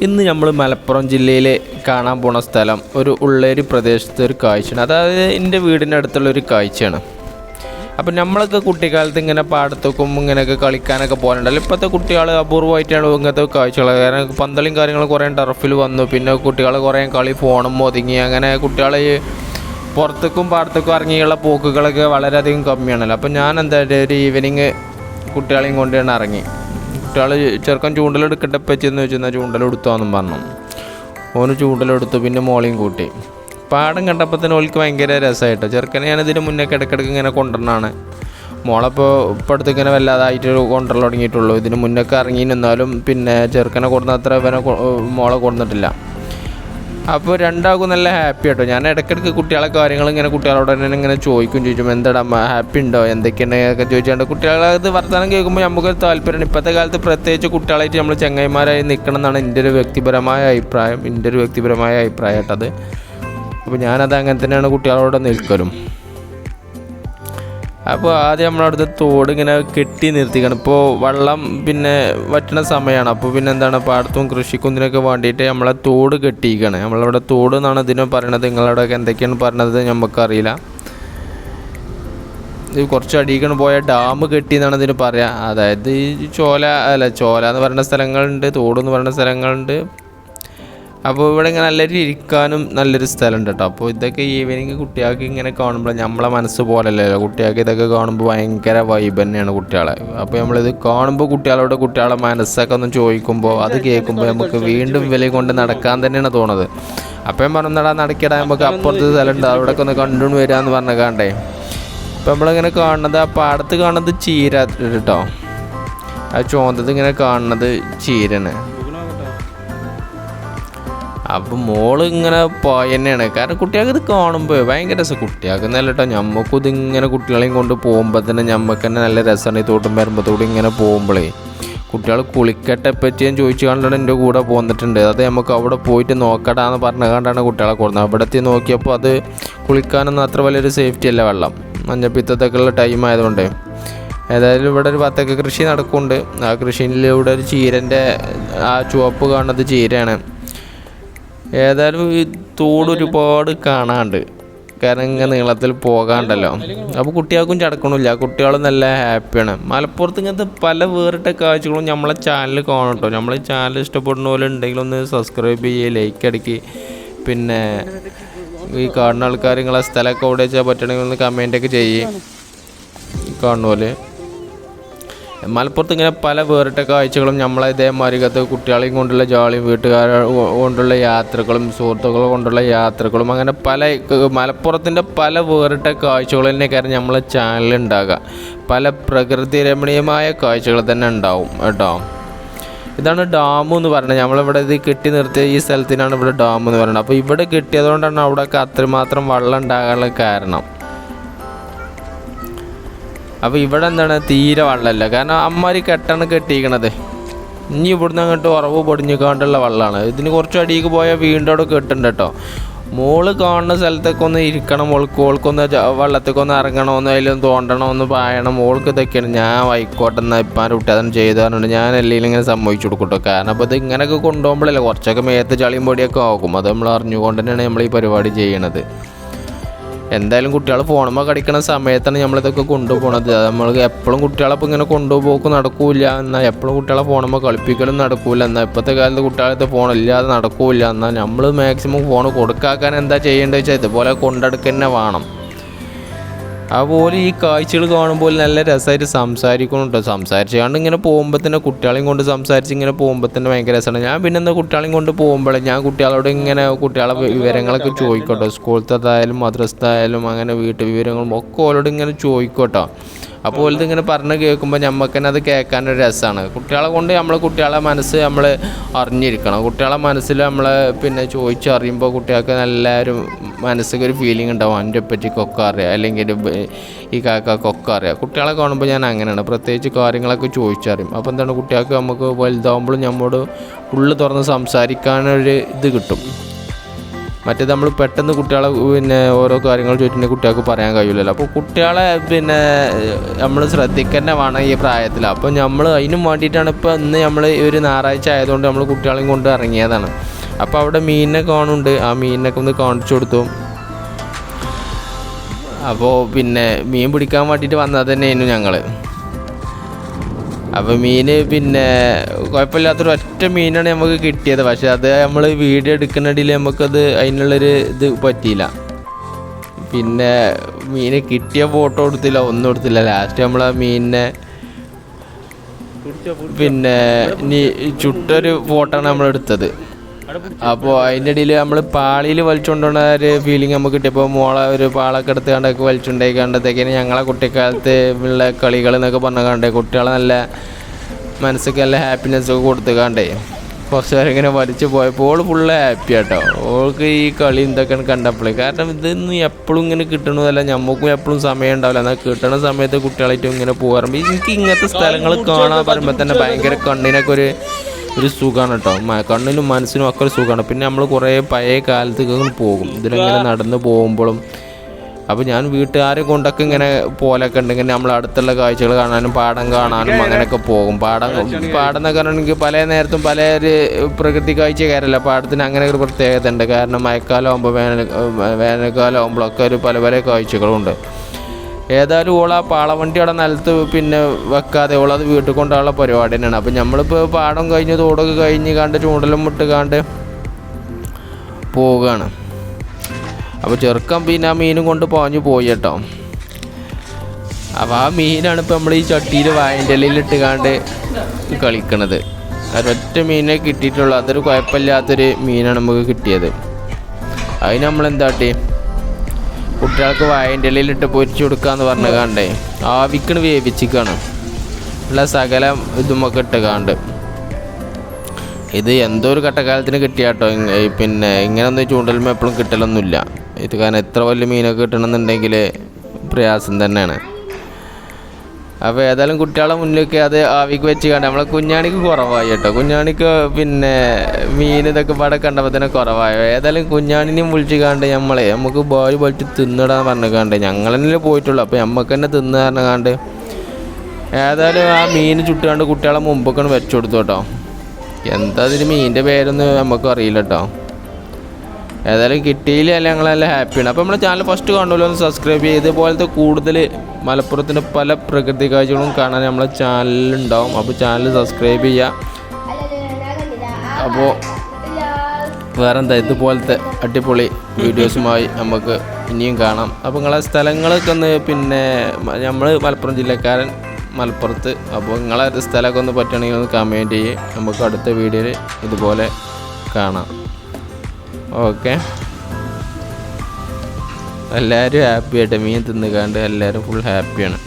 ഇന്ന് നമ്മൾ മലപ്പുറം ജില്ലയിൽ കാണാൻ പോണ സ്ഥലം ഒരു ഉള്ളേരി പ്രദേശത്തെ ഒരു കാഴ്ചയാണ്. അതായത് എന്റെ വീടിന്റെ അടുത്തുള്ള ഒരു കാഴ്ചയാണ്. അപ്പം നമ്മളൊക്കെ കുട്ടിക്കാലത്ത് ഇങ്ങനെ പാടത്തേക്കും ഇങ്ങനെയൊക്കെ കളിക്കാനൊക്കെ പോകാനുണ്ടല്ലോ ഇപ്പോഴത്തെ കുട്ടികൾ അപൂർവമായിട്ടാണ് ഇങ്ങനത്തെ കാഴ്ചകൾ കാരണം പന്തളിയും കാര്യങ്ങളും കുറേ ടർഫിൽ വന്നു. പിന്നെ കുട്ടികൾ കുറേ കളി ഫോണും ഒതുങ്ങി. അങ്ങനെ കുട്ടികൾ പുറത്തേക്കും പാടത്തേക്കും ഇറങ്ങിയുള്ള പോക്കുകളൊക്കെ വളരെയധികം കമ്മിയാണല്ലോ. അപ്പം ഞാൻ എന്തായാലും ഒരു ഈവനിങ് കുട്ടികളെയും കൊണ്ടുതന്നെ ഇറങ്ങി. കുട്ടികൾ ചെറുക്കൻ ചൂണ്ടലെടുക്കട്ടെ പറ്റിയെന്ന് വെച്ചാൽ ചൂണ്ടലെടുത്തോന്നും പറഞ്ഞു. ഓന് ചൂണ്ടലെടുത്തു പിന്നെ മോളെയും കൂട്ടി. പാടം കണ്ടപ്പോൾ തന്നെ ഓൾക്ക് ഭയങ്കര രസമായിട്ടോ. ചെറുക്കനെ ഞാൻ ഇതിന് മുന്നേ ഇടയ്ക്കിടയ്ക്ക് ഇങ്ങനെ കൊണ്ടുവരണാണ്. മോളപ്പോൾ ഇപ്പോൾ അടുത്ത് ഇങ്ങനെ വല്ലാതായിട്ട് കൊണ്ടുവരൽ തുടങ്ങിയിട്ടുള്ളൂ. ഇതിന് മുന്നൊക്കെ ഇറങ്ങി നിന്നാലും പിന്നെ ചെറുക്കനെ കൊണ്ടുവന്ന അത്ര ഇവനെ മോളെ കൊടുത്തിട്ടില്ല അപ്പോൾ രണ്ടാൾക്കും നല്ല ഹാപ്പി കേട്ടോ ഞാൻ ഇടയ്ക്കിടയ്ക്ക് കുട്ടികളെ കാര്യങ്ങൾ ഇങ്ങനെ കുട്ടികളോട് തന്നെ ഇങ്ങനെ ചോദിക്കും ചോദിക്കും എന്താടാ ഹാപ്പി ഉണ്ടോ? എന്തൊക്കെയാണ് ഒക്കെ കുട്ടികളെ അത് വർത്തമാനം കേൾക്കുമ്പോൾ നമുക്കൊരു താല്പര്യമാണ് ഇപ്പോഴത്തെ കാലത്ത് പ്രത്യേകിച്ച് കുട്ടികളായിട്ട് നമ്മൾ ചങ്ങായിമാരായി നിൽക്കണം എന്നാണ് എന്റെ ഒരു വ്യക്തിപരമായ അഭിപ്രായം. എന്റെ ഒരു വ്യക്തിപരമായ അഭിപ്രായം കേട്ടത് അപ്പോൾ ഞാനത് അങ്ങനെ തന്നെയാണ് കുട്ടികളോട് നിൽക്കലും. അപ്പോൾ ആദ്യം നമ്മളവിടുത്തെ തോട് ഇങ്ങനെ കെട്ടി നിർത്തിക്കണം. ഇപ്പോൾ വെള്ളം പിന്നെ വറ്റണ സമയമാണ് അപ്പോൾ പിന്നെ എന്താണ്? പാടത്തും കൃഷിക്കും ഇതിനൊക്കെ വേണ്ടിയിട്ട് നമ്മളെ തോട് കെട്ടിയിരിക്കുകയാണ് നമ്മളവിടെ തോട് എന്നാണ് ഇതിനെ പറയണത്. നിങ്ങളവിടെ എന്തൊക്കെയാണ് പറഞ്ഞത് നമുക്കറിയില്ല ഇത് കുറച്ച് അടിയിക്കണം പോയ ഡാം കെട്ടി എന്നാണ് ഇതിന് പറയുക അതായത് ഈ ചോല അല്ല ചോല എന്ന് പറയുന്ന സ്ഥലങ്ങളുണ്ട് തോട് എന്ന് പറയുന്ന സ്ഥലങ്ങളുണ്ട്. അപ്പോൾ ഇവിടെ ഇങ്ങനെ നല്ലൊരു ഇരിക്കാനും നല്ലൊരു സ്ഥലമുണ്ട് കേട്ടോ അപ്പോൾ ഇതൊക്കെ ഈവനിങ് കുട്ടികൾക്ക് ഇങ്ങനെ കാണുമ്പോൾ നമ്മളെ മനസ്സ് പോലല്ലല്ലോ കുട്ടികൾക്ക് ഇതൊക്കെ കാണുമ്പോൾ ഭയങ്കര വൈബ് തന്നെയാണ് കുട്ടികളെ. അപ്പോൾ നമ്മളിത് കാണുമ്പോൾ കുട്ടികളോട് കുട്ടികളെ മനസ്സൊക്കെ ഒന്ന് ചോദിക്കുമ്പോൾ അത് കേൾക്കുമ്പോൾ നമുക്ക് വീണ്ടും വില കൊണ്ട് നടക്കാൻ തന്നെയാണ് തോന്നുന്നത് അപ്പം ഞാൻ പറഞ്ഞടാ നടക്കിടാൻ നമുക്ക് അപ്പുറത്ത് സ്ഥലമുണ്ട്. അവിടെയൊക്കെ ഒന്ന് കണ്ടുകൊണ്ട് വരാമെന്ന് പറഞ്ഞ കാണ്ടേ. ഇപ്പം നമ്മളിങ്ങനെ കാണുന്നത് ആ പാടത്ത് കാണുന്നത് ചീര കേട്ടോ ആ ചോന്തത് ഇങ്ങനെ കാണുന്നത് ചീരന് അപ്പം മോൾ ഇങ്ങനെ പോയ തന്നെയാണ് കാരണം കുട്ടികൾക്ക് ഇത് കാണുമ്പോൾ ഭയങ്കര രസം. കുട്ടികൾക്ക് നല്ല കേട്ടോ ഞമ്മക്കും ഇതിങ്ങനെ കുട്ടികളെയും കൊണ്ട് പോകുമ്പോൾ തന്നെ ഞമ്മക്ക് തന്നെ നല്ല രസമാണ് ഈ തോട്ടും വരുമ്പോഴത്തോടെ ഇങ്ങനെ പോകുമ്പോഴേ കുട്ടികൾ കുളിക്കട്ടെ പറ്റിയും ചോദിച്ചു കണ്ടാണ് എന്റെ കൂടെ പോന്നിട്ടുണ്ട്. അത് നമുക്ക് അവിടെ പോയിട്ട് നോക്കടാന്ന് പറഞ്ഞ കണ്ടാണ് കുട്ടികളെ കൊടുക്കുന്നത് അവിടെ എത്തി നോക്കിയപ്പോൾ അത് കുളിക്കാനൊന്നും അത്ര വലിയൊരു സേഫ്റ്റി അല്ല വെള്ളം. മഞ്ഞപ്പിത്തത്തൊക്കെ ഉള്ള ടൈം ആയതുകൊണ്ട്. ഏതായാലും ഇവിടെ ഒരു വത്തക്ക കൃഷി നടക്കുന്നുണ്ട്. ആ കൃഷിയിലൂടെ ഒരു ചീരന്റെ ആ ചുവപ്പ് കാണുന്നത് ചീരയാണ്. ഏതായാലും ഈ തോട് ഒരുപാട് കാണാണ്ട്. കാരണം ഇങ്ങനെ നീളത്തിൽ പോകാണ്ടല്ലോ. അപ്പോൾ കുട്ടികൾക്കും ചടക്കണില്ല. കുട്ടികൾ നല്ല ഹാപ്പിയാണ്. മലപ്പുറത്ത് ഇങ്ങനത്തെ പല വേറിട്ട കാഴ്ചകളും നമ്മളെ ചാനൽ കാണും കേട്ടോ നമ്മളെ ചാനൽ ഇഷ്ടപ്പെടുന്ന പോലെ ഉണ്ടെങ്കിൽ ഒന്ന് സബ്സ്ക്രൈബ് ചെയ്യുക ലൈക്ക് അടിക്കുക പിന്നെ ഈ കാണുന്ന ആൾക്കാർ നിങ്ങളെ സ്ഥലമൊക്കെ എവിടെ വെച്ചാൽ പറ്റണമെങ്കിൽ ഒന്ന് കമന്റൊക്കെ ചെയ്യും. കാണുന്ന പോലെ. മലപ്പുറത്ത് ഇങ്ങനെ പല വേറിട്ട കാഴ്ചകളും നമ്മളെ ഇതേമാതിരിക്കത്ത് കുട്ടികളെയും കൊണ്ടുള്ള ജോളിയും വീട്ടുകാരെ കൊണ്ടുള്ള യാത്രകളും സുഹൃത്തുക്കൾ കൊണ്ടുള്ള യാത്രകളും അങ്ങനെ പല മലപ്പുറത്തിന്റെ പല വേറിട്ട കാഴ്ചകൾ തന്നെ നമ്മളെ ചാനലിൽ ഉണ്ടാകുക. പല പ്രകൃതി രമണീയമായ കാഴ്ചകൾ തന്നെ ഉണ്ടാവും കേട്ടോ. ഇതാണ് ഡാം എന്ന് പറയുന്നത്. നമ്മളിവിടെ ഇത് കെട്ടി നിർത്തിയ ഈ സ്ഥലത്തിനാണ് ഇവിടെ ഡാം എന്ന് പറയുന്നത്. അപ്പോൾ ഇവിടെ കെട്ടിയതുകൊണ്ടാണ് അവിടെയൊക്കെ അത്രമാത്രം വെള്ളം ഉണ്ടാകാനുള്ള കാരണം. അപ്പോൾ ഇവിടെ എന്താണ്? തീരെ വെള്ളമില്ല. കാരണം അമ്മാരി കെട്ടാണ് കെട്ടിയിരിക്കണത്. ഇനി ഇവിടുന്ന് അങ്ങോട്ട് ഉറവ് പൊടിഞ്ഞിക്കാണ്ടുള്ള വെള്ളമാണ്. ഇതിന് കുറച്ച് അടിയിൽ പോയാൽ വീണ്ടും അവിടെ കെട്ടുണ്ട് കേട്ടോ. മോൾ കാണുന്ന സ്ഥലത്തൊക്കെ ഒന്ന് ഇരിക്കണം. മോൾക്ക് ഓൾക്കൊന്ന് വെള്ളത്തേക്കൊന്ന് ഇറങ്ങണമെന്ന് തോണ്ടണം ഒന്ന് പായണം മോൾക്ക് ഇതൊക്കെയാണ്. ഞാൻ വൈക്കോട്ടെ എന്നാൽ ഇപ്പം കുട്ടി അതൊന്നും ചെയ്തു പറഞ്ഞിട്ട് ഞാൻ എല്ലാം ഇങ്ങനെ സമ്മതിച്ചു കൊടുക്കട്ടോ കാരണം അപ്പോൾ ഇത് ഇങ്ങനെയൊക്കെ കൊണ്ടുപോകുമ്പോഴല്ലേ കുറച്ചൊക്കെ മേത്ത് ചളിയും പൊടിയൊക്കെ ആകും. അത് നമ്മൾ അറിഞ്ഞുകൊണ്ട് തന്നെയാണ് നമ്മൾ ഈ പരിപാടി ചെയ്യണത്. എന്തായാലും കുട്ടികൾ ഫോണുമ്പോൾ കടിക്കുന്ന സമയത്താണ് നമ്മളിതൊക്കെ കൊണ്ടുപോകണത് നമ്മൾ എപ്പോഴും കുട്ടികളപ്പോൾ ഇങ്ങനെ കൊണ്ടുപോക്ക് നടക്കൂല എന്നാൽ എപ്പോഴും കുട്ടികളെ ഫോണുമ്പോൾ കളിപ്പിക്കലും നടക്കൂല എന്നാൽ ഇപ്പോഴത്തെ കാലത്ത് കുട്ടികളത്തെ ഫോണില്ലാതെ നടക്കൂല എന്നാൽ നമ്മൾ മാക്സിമം ഫോൺ കൊടുക്കാക്കാൻ എന്താ ചെയ്യേണ്ടത് വെച്ചാൽ ഇതുപോലെ കൊണ്ടെടുക്കുക തന്നെ വേണം. അതുപോലെ ഈ കാഴ്ചകൾ കാണുമ്പോൾ നല്ല രസമായിട്ട് സംസാരിക്കണം കേട്ടോ സംസാരിച്ചാണ്ട് ഇങ്ങനെ പോകുമ്പോൾ തന്നെ കുട്ടികളെയും കൊണ്ട് സംസാരിച്ച് ഇങ്ങനെ പോകുമ്പോൾ തന്നെ ഭയങ്കര രസമാണ്. ഞാൻ പിന്നെ എന്താ കുട്ടികളെയും കൊണ്ട് പോകുമ്പോഴേ ഞാൻ കുട്ടികളോട് ഇങ്ങനെ കുട്ടികളെ വിവരങ്ങളൊക്കെ ചോദിക്കട്ടോ. സ്കൂളത്തേതായാലും മദ്രസത്തായാലും അങ്ങനെ വീട്ടു വിവരങ്ങളും ഒക്കെ ഓരോട് ഇങ്ങനെ ചോദിക്കട്ടോ. അപ്പോൾ ഓലത് ഇങ്ങനെ പറഞ്ഞ് കേൾക്കുമ്പോൾ നമുക്ക് തന്നെ അത് കേൾക്കാനൊരു രസമാണ് കുട്ടികളെ കൊണ്ട് നമ്മൾ കുട്ടികളെ മനസ്സ് നമ്മൾ അറിഞ്ഞിരിക്കണം. കുട്ടികളെ മനസ്സിൽ നമ്മൾ പിന്നെ ചോദിച്ചറിയുമ്പോൾ കുട്ടികൾക്ക് നല്ലൊരു മനസ്സിൽ ഒരു ഫീലിംഗ് ഉണ്ടാവും. എന്റെ പറ്റിക്കൊക്കെ അറിയാം. അല്ലെങ്കിൽ ഈ കാക്കൊക്കെ അറിയാം. കുട്ടികളെ കാണുമ്പോൾ ഞാൻ അങ്ങനെയാണ്. പ്രത്യേകിച്ച് കാര്യങ്ങളൊക്കെ ചോദിച്ചറിയും. അപ്പോൾ എന്താണ് കുട്ടികൾക്ക് നമുക്ക് വലുതാവുമ്പോഴും നമ്മോട് ഉള്ളു തുറന്ന് സംസാരിക്കാനൊരു ഇത് കിട്ടും. മറ്റേത് നമ്മൾ പെട്ടെന്ന് കുട്ടികളെ പിന്നെ ഓരോ കാര്യങ്ങൾ ചോദിച്ചിട്ടുണ്ടെങ്കിൽ കുട്ടികൾക്ക് പറയാൻ കഴിയില്ലല്ലോ അപ്പോൾ കുട്ടികളെ പിന്നെ നമ്മൾ ശ്രദ്ധിക്കേണ്ട വേണം ഈ പ്രായത്തിൽ അപ്പോൾ നമ്മൾ അതിനും വേണ്ടിയിട്ടാണ് ഇപ്പോൾ ഇന്ന് നമ്മൾ ഒരു ഞായറാഴ്ച ആയതുകൊണ്ട് നമ്മൾ കുട്ടികളെയും കൊണ്ട് ഇറങ്ങിയതാണ്. അപ്പോൾ അവിടെ മീനിനെ കാണുന്നുണ്ട്. ആ മീനിനൊക്കെ ഒന്ന് കാണിച്ചു കൊടുത്തു. അപ്പോൾ പിന്നെ മീൻ പിടിക്കാൻ വേണ്ടിയിട്ട് വന്നത് തന്നെയായിരുന്നു ഞങ്ങൾ അപ്പോൾ മീൻ പിന്നെ കുഴപ്പമില്ലാത്തൊരു ഒറ്റ മീനാണ് നമുക്ക് കിട്ടിയത്. പക്ഷെ അത് നമ്മൾ വീഡിയോ എടുക്കുന്നിടയിൽ നമുക്കത് അതിനുള്ളൊരു ഇത് പറ്റിയില്ല. പിന്നെ മീന് കിട്ടിയ ഫോട്ടോ എടുത്തില്ല ഒന്നും എടുത്തില്ല. ലാസ്റ്റ് നമ്മൾ ആ മീനിനെ പിന്നെ ചുട്ടൊരു ഫോട്ടോ ആണ് നമ്മൾ എടുത്തത്. അപ്പോൾ അതിന്റെ ഇടയിൽ നമ്മൾ പാളിയിൽ വലിച്ചുകൊണ്ടുള്ള ഒരു ഫീലിംഗ് നമുക്ക് കിട്ടിയപ്പോൾ മോളെ ഒരു പാളൊക്കെ എടുത്ത് കണ്ടൊക്കെ വലിച്ചുണ്ടായി. കണ്ടത്തേക്കിന് ഞങ്ങളെ കുട്ടിക്കാലത്ത് ഉള്ള കളികൾ എന്നൊക്കെ പറഞ്ഞ കണ്ടേ. കുട്ടികളെ നല്ല മനസ്സൊക്കെ നല്ല ഹാപ്പിനെസ് ഒക്കെ കൊടുത്ത് കണ്ടേ. കുറച്ച് നേരം ഇങ്ങനെ വലിച്ചു പോയപ്പോൾ ഓൾ ഫുള്ള് ഹാപ്പി ആട്ടോ. ഓൾക്ക് ഈ കളി എന്തൊക്കെയാണ് കണ്ടപ്പോഴേ കാരണം ഇതൊന്നും എപ്പോഴും ഇങ്ങനെ കിട്ടണതല്ല. നമുക്കും എപ്പോഴും സമയം ഉണ്ടാവില്ല. എന്നാൽ കിട്ടണ സമയത്ത് കുട്ടികളായിട്ടും ഇങ്ങനെ പോകാറുണ്ട്. എനിക്ക് ഇങ്ങനത്തെ സ്ഥലങ്ങൾ കാണാൻ പറയുമ്പോൾ തന്നെ ഭയങ്കര കണ്ണിനൊക്കെ ഒരു ഒരു സുഖമാണ് കേട്ടോ കണ്ണിനും മനസ്സിനും ഒക്കെ ഒരു സുഖമാണ് പിന്നെ നമ്മൾ കുറേ പഴയ കാലത്തേക്ക് പോകും. ഇതിലിങ്ങനെ നടന്ന് പോകുമ്പോഴും അപ്പോൾ ഞാൻ വീട്ടുകാരെ കൊണ്ടൊക്കെ ഇങ്ങനെ പോലൊക്കെ ഉണ്ടെങ്കിൽ നമ്മൾ അടുത്തുള്ള കാഴ്ചകൾ കാണാനും പാടം കാണാനും അങ്ങനെയൊക്കെ പോകും. പാടം പാടം എന്നൊക്കെ പറഞ്ഞിട്ടുണ്ടെങ്കിൽ പല നേരത്തും പല ഒരു പ്രകൃതി കാഴ്ച കയറില്ല പാടത്തിന് അങ്ങനെ ഒരു പ്രത്യേകത ഉണ്ട്. കാരണം മഴക്കാലം ആകുമ്പോൾ വേനൽ വേനൽക്കാലം ആകുമ്പോഴൊക്കെ ഒരു പല പല കാഴ്ചകളുണ്ട് ഏതായാലും ഓൾ ആ പാളവണ്ടി അവിടെ നിലത്ത് പിന്നെ വെക്കാതെ ഓളത് വീട്ടിൽ കൊണ്ടുള്ള പരിപാടി തന്നെയാണ്. അപ്പം നമ്മളിപ്പോൾ പാടം കഴിഞ്ഞ് തോടൊക്കെ കഴിഞ്ഞ് കണ്ട് ചൂണ്ടലും മുട്ട് കണ്ട് പോവുകയാണ്. അപ്പോൾ ചെറുക്കം പിന്നെ ആ മീനും കൊണ്ട് പോഞ്ഞു പോയി കേട്ടോ. അപ്പോൾ ആ മീനാണ് ഇപ്പോൾ നമ്മൾ ഈ ചട്ടിയിൽ വായന്റെ ഇലയിലിട്ട് കണ്ട് കളിക്കണത്. ഒരൊറ്റ മീനെ കിട്ടിയിട്ടുള്ളൂ. അതൊരു കുഴപ്പമില്ലാത്തൊരു മീനാണ് നമുക്ക് കിട്ടിയത്. അതിന് നമ്മൾ എന്താട്ടി കുട്ടികൾക്ക് വായന്റെ ഇലയിലിട്ട് പൊരിച്ചു കൊടുക്കാന്ന് പറഞ്ഞ കാണ്ടേ. ആവിക്കണ് വേവിച്ചിക്കാണ്. ഉള്ള സകല ഇതുമൊക്കെ ഇട്ട് കാണ്ട്. ഇത് എന്തോ ഒരു കട്ടക്കാലത്തിന് കിട്ടിയാട്ടോ. പിന്നെ ഇങ്ങനൊന്നും ചൂണ്ടലുമ്പോൾ എപ്പോഴും കിട്ടലൊന്നുമില്ല. ഇത് കാരണം എത്ര വലിയ മീനൊക്കെ കിട്ടണമെന്നുണ്ടെങ്കിൽ പ്രയാസം തന്നെയാണ്. അപ്പോൾ ഏതായാലും കുട്ടികളെ മുന്നിലൊക്കെ അത് ആവിക്ക് വെച്ച് കണ്ട് നമ്മളെ കുഞ്ഞാണിക്ക് കുറവായി കേട്ടോ. കുഞ്ഞാണിക്ക് പിന്നെ മീൻ ഇതൊക്കെ പാടെ കണ്ടപ്പോൾ തന്നെ കുറവായോ. ഏതായാലും കുഞ്ഞാണിനെയും വിളിച്ച് കണ്ട് നമ്മളെ നമുക്ക് ബോയ് പൊളിച്ച് തിന്നിടാൻ പറഞ്ഞു കണ്ട് ഞങ്ങൾ തന്നെ പോയിട്ടുള്ളൂ. അപ്പോൾ നമുക്ക് തന്നെ തിന്നു പറഞ്ഞു കണ്ട് ഏതായാലും ആ മീൻ ചുട്ടുകൊണ്ട് കുട്ടികളെ മുമ്പൊക്കെ വെച്ചു കൊടുത്തു കേട്ടോ. എന്താ ഇതിന് മീനിന്റെ പേരൊന്നും നമുക്ക് അറിയില്ല കേട്ടോ. ഏതായാലും കിട്ടിയില്ല ഞങ്ങളെല്ലാം ഹാപ്പിയാണ് അപ്പോൾ നമ്മുടെ ചാനൽ ഫസ്റ്റ് കാണുമല്ലോ ഒന്ന് സബ്സ്ക്രൈബ് ചെയ്ത് ഇതുപോലത്തെ കൂടുതൽ മലപ്പുറത്തിന്റെ പല പ്രകൃതി കാഴ്ചകളും കാണാൻ നമ്മളെ ചാനലുണ്ടാവും അപ്പോൾ ചാനൽ സബ്സ്ക്രൈബ് ചെയ്യുക അപ്പോൾ വേറെന്താ ഇതുപോലത്തെ അടിപൊളി വീഡിയോസുമായി നമുക്ക് ഇനിയും കാണാം. അപ്പോൾ നിങ്ങളെ സ്ഥലങ്ങളൊക്കെ ഒന്ന് പിന്നെ നമ്മൾ മലപ്പുറം ജില്ലക്കാരൻ മലപ്പുറത്ത്. അപ്പോൾ നിങ്ങളെ സ്ഥലമൊക്കെ ഒന്ന് പറ്റുകയാണെങ്കിൽ ഒന്ന് കമന്റ് ചെയ്യും. നമുക്ക് അടുത്ത വീഡിയോയിൽ ഇതുപോലെ കാണാം. ഓക്കെ. എല്ലാവരും ഹാപ്പി ആയിട്ട് മീൻ തിന്നുകാണ്ട് എല്ലാവരും ഫുൾ ഹാപ്പിയാണ്